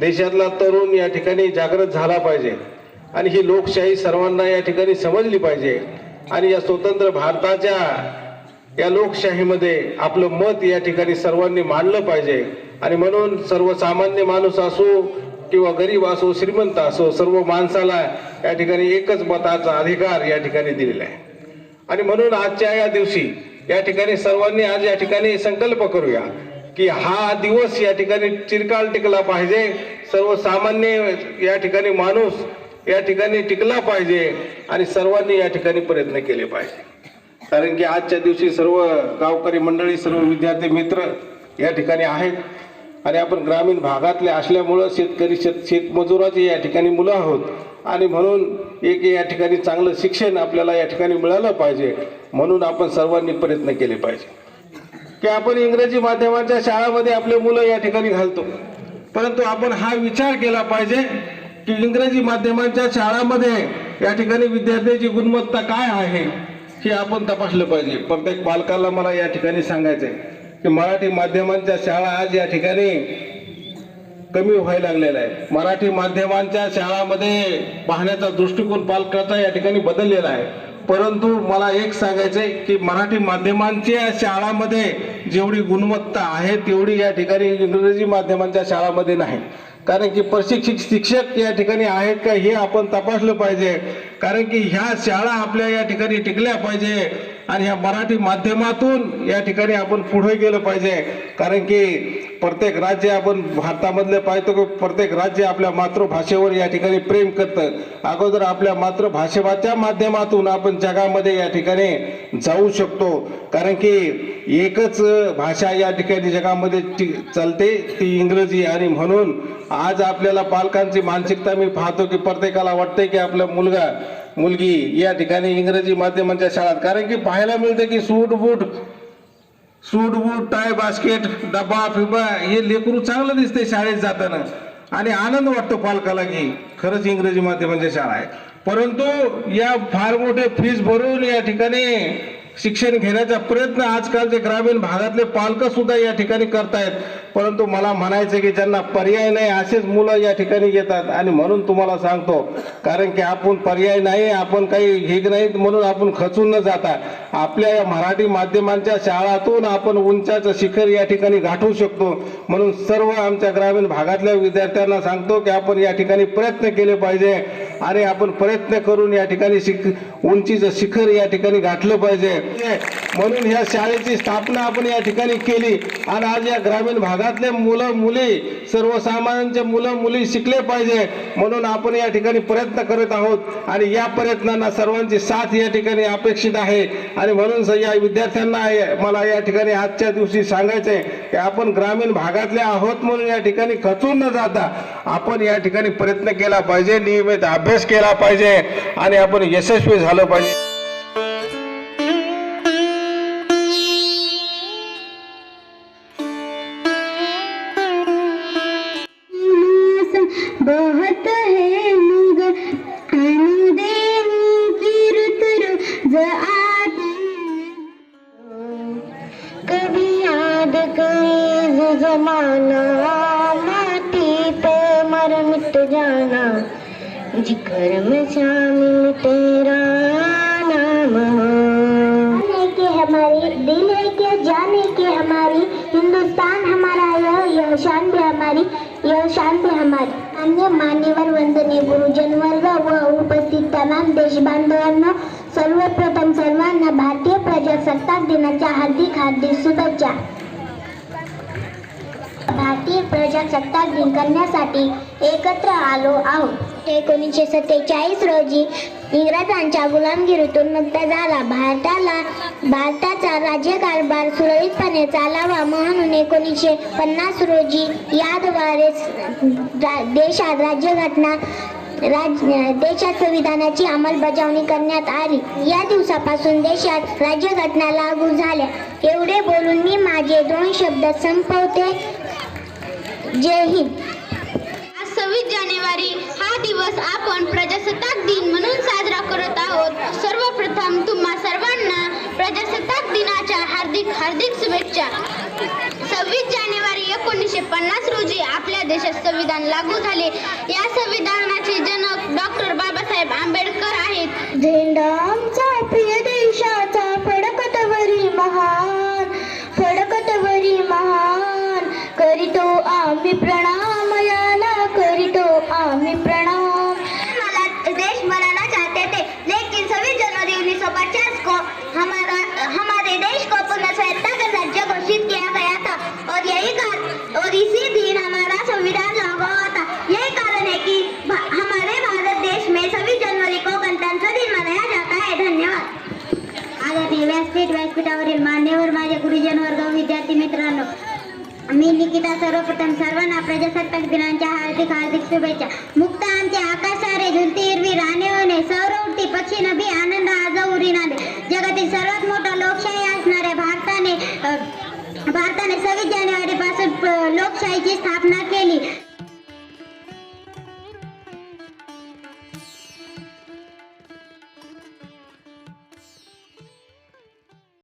देशातला तरुण या ठिकाणी जागृत झाला पाहिजे. आणि ही लोकशाही सर्वांना या ठिकाणी समजली पाहिजे. आणि या स्वतंत्र भारताच्या या लोकशाहीमध्ये आपलं मत या ठिकाणी सर्वांनी मांडलं पाहिजे. आणि म्हणून सर्वसामान्य माणूस असो किंवा गरीब असो श्रीमंत असो सर्व माणसाला या ठिकाणी एकच मताचा अधिकार या ठिकाणी दिलेला आहे. आणि म्हणून आजच्या या दिवशी या ठिकाणी सर्वांनी आज या ठिकाणी संकल्प करूया की हा दिवस या ठिकाणी चिरकाल टिकला पाहिजे. सर्वसामान्य या ठिकाणी माणूस या ठिकाणी टिकला पाहिजे आणि सर्वांनी या ठिकाणी प्रयत्न केले पाहिजे. कारण की आजच्या दिवशी सर्व गावकरी मंडळी सर्व विद्यार्थी मित्र या ठिकाणी आहेत आणि आपण ग्रामीण भागातले असल्यामुळं शेतकरी शेत शेतमजुराची या ठिकाणी मुलं आहोत. आणि म्हणून एक या ठिकाणी चांगलं शिक्षण आपल्याला या ठिकाणी मिळालं पाहिजे. म्हणून आपण सर्वांनी प्रयत्न केले पाहिजे. की आपण इंग्रजी माध्यमाच्या शाळामध्ये आपले मुलं या ठिकाणी घालतो. परंतु आपण हा विचार केला पाहिजे की इंग्रजी माध्यमांच्या शाळामध्ये या ठिकाणी विद्यार्थ्याची गुणवत्ता काय आहे हे आपण तपासलं पाहिजे. प्रत्येक पालकाला मला या ठिकाणी सांगायचं आहे की मराठी माध्यमांच्या शाळा आज या ठिकाणी कमी व्हायला लागलेला आहे. मराठी माध्यमांच्या शाळामध्ये पाहण्याचा दृष्टिकोन पालकाचा या ठिकाणी बदललेला आहे. परंतु मला एक सांगायचंय की मराठी माध्यमांच्या शाळामध्ये जेवढी गुणवत्ता आहे तेवढी या ठिकाणी इंग्रजी माध्यमांच्या शाळामध्ये नाही. कारण की प्रशिक्षित शिक्षक या ठिकाणी आहेत का हे आपण तपासलं पाहिजे. कारण की ह्या शाळा आपल्या या ठिकाणी टिकल्या पाहिजे. आणि ह्या मराठी माध्यमातून या ठिकाणी आपण पुढे गेलं पाहिजे. कारण की प्रत्येक राज्य आपण भारतामधले पाहतो की प्रत्येक राज्य आपल्या मातृभाषेवर या ठिकाणी प्रेम करतं. अगोदर आपल्या मातृभाषेच्या माध्यमातून आपण जगामध्ये या ठिकाणी जाऊ शकतो. कारण की एकच भाषा या ठिकाणी जगामध्ये चालते ती इंग्रजी आणि म्हणून आज आपल्याला पालकांची मानसिकता मी पाहतो की प्रत्येकाला वाटते की आपला मुलगा मुलगी या ठिकाणी इंग्रजी माध्यमांच्या शाळेत. कारण की पाहायला मिळते की सूट बूट सूट बूट टाय बास्केट डबा फिबा हे लेकरू चांगलं दिसते शाळेत जाताना. आणि आनंद वाटतो पालकाला की खरंच इंग्रजी माध्यमांच्या शाळा आहे. परंतु या फार मोठे फीज भरून या ठिकाणी शिक्षण घेण्याचा प्रयत्न आजकालचे ग्रामीण भागातले पालक सुद्धा या ठिकाणी करतायत. परंतु मला म्हणायचं की ज्यांना पर्याय नाही असेच मुलं या ठिकाणी येतात. आणि म्हणून तुम्हाला सांगतो कारण की आपण पर्याय नाही आपण काही हे नाही म्हणून आपण खचून न जाता. आपल्या या मराठी माध्यमांच्या शाळातून आपण उंचाचं शिखर या ठिकाणी गाठवू शकतो. म्हणून सर्व आमच्या ग्रामीण भागातल्या विद्यार्थ्यांना सांगतो की आपण या ठिकाणी प्रयत्न केले पाहिजे आणि आपण प्रयत्न करून या ठिकाणी शिक उंचीचं शिखर या ठिकाणी गाठलं पाहिजे. म्हणून ह्या शाळेची स्थापना आपण या ठिकाणी केली आणि आज या ग्रामीण भागातले मुलं मुली सर्वसामान्यांचे मुलं मुली शिकले पाहिजे म्हणून आपण या ठिकाणी प्रयत्न करत आहोत. आणि या प्रयत्नांना सर्वांची साथ या ठिकाणी अपेक्षित आहे. आणि म्हणून या विद्यार्थ्यांना मला या ठिकाणी आजच्या दिवशी सांगायचं आहे की आपण ग्रामीण भागातले आहोत म्हणून या ठिकाणी खचून न जाता आपण या ठिकाणी प्रयत्न केला पाहिजे नियमित अभ्यास केला पाहिजे आणि आपण यशस्वी झालं पाहिजे. ज़िक्र में शामिल तेरा नाम कि हमारी दिल है कि, जाने की हमारी, हिंदुस्तान हमारा, यह यह शान भी हमारी, यह शान भी हमारी। अन्य मान्यवर वंदनीय गुरुजन वर्ग व उपस्थित तमाम देश बांधवांना, सर्वप्रथम, सर्वांना भारतीय प्रजासत्ताक दिनाच्या हार्दिक हार्दिक शुभेच्छा। भारतीय प्रजासत्ताक दिन करण्यासाठी एकत्र आलो आहोत. एकोणीसशे सत्तेचाळीस रोजी इंग्रजांच्या गुलामगिरीतून मुक्त झाला. भारताला भारताचा राज्यकारभार सुरळीतपणे चालावा म्हणून एकोणीसशे पन्नास रोजी याद्वारे देशात राज्यघटना राज देशात संविधानाची अंमलबजावणी करण्यात आली. या दिवसापासून देशात राज्यघटना लागू झाल्या. एवढे बोलून मी माझे दोन शब्द संपवते. जय हिंद. आज सव्वीस जानेवारी हा दिवस आपण प्रजासत्ताक दिन म्हणून साजरा करत आहोत. सर्वप्रथम तुम्हा सर्वांना प्रजासत्ताक दिनाच्या हार्दिक हार्दिक शुभेच्छा. सव्वीस जानेवारी एकोणीसशे पन्नास रोजी आपल्या देशात संविधान लागू झाले. या संविधानाचे जन मी निकिता सर्वप्रथम सर्वांना प्रजासत्ताक दिनाच्या हार्दिक हार्दिक शुभेच्छा. मुक्त आमचे आकाशारे झुलती हिरवी राणे होणे सौर उठती पक्षी नभी आनंद आज उरी नांदे. जगातील सर्वात मोठा लोकशाही असणाऱ्या भारताने भारताने सव्वीस जानेवारी पासून लोकशाहीची स्थापना केली.